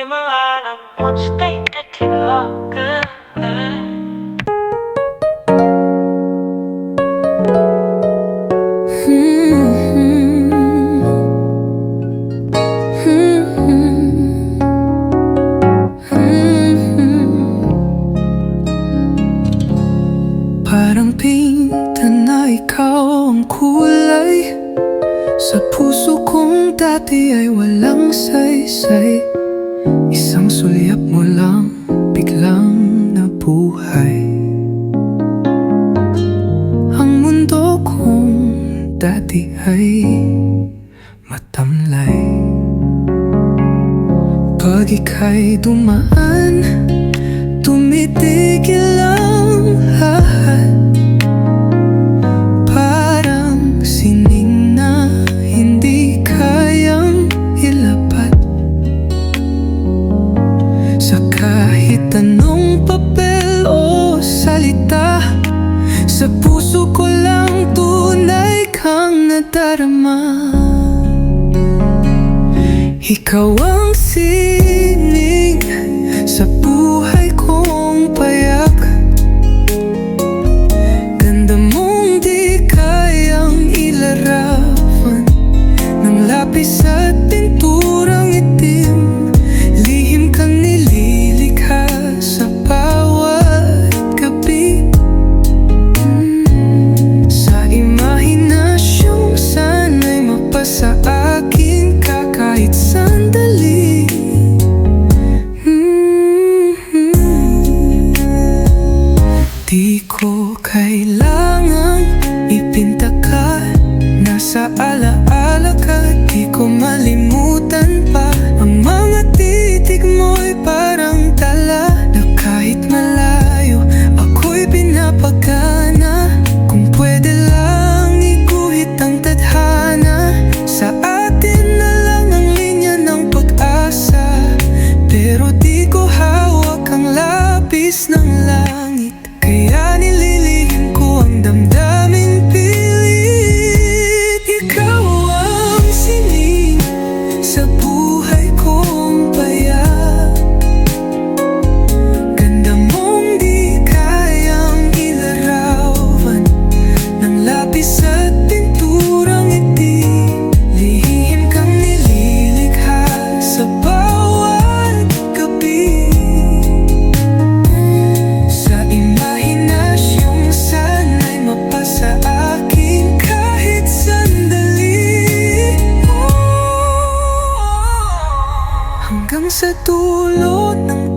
Get you good Parang pinta na ikaw ang kulay. Sa puso kong dati ay walang saysay Isang sulyap mo lang biglang nabuhay. Ang mundo kong dati ay matamlay. Pag ika'y dumaan Tumitigil ang lahat Sa puso ko lang tunay kang nadarama. Ikaw ang sining sa Di ko kailangan ipinta ka. Nasa alaala ka Di ko malimutan pa. Ang mga titig mo'y parang tala Na kahit malayo Ako'y pinapagana. Kung pwede lang iguhit ang tadhana. Sa atin na lang ang linya ng pag-asa. Pero di ko hawak ang lapis ng langit Hanggang sa dulo ng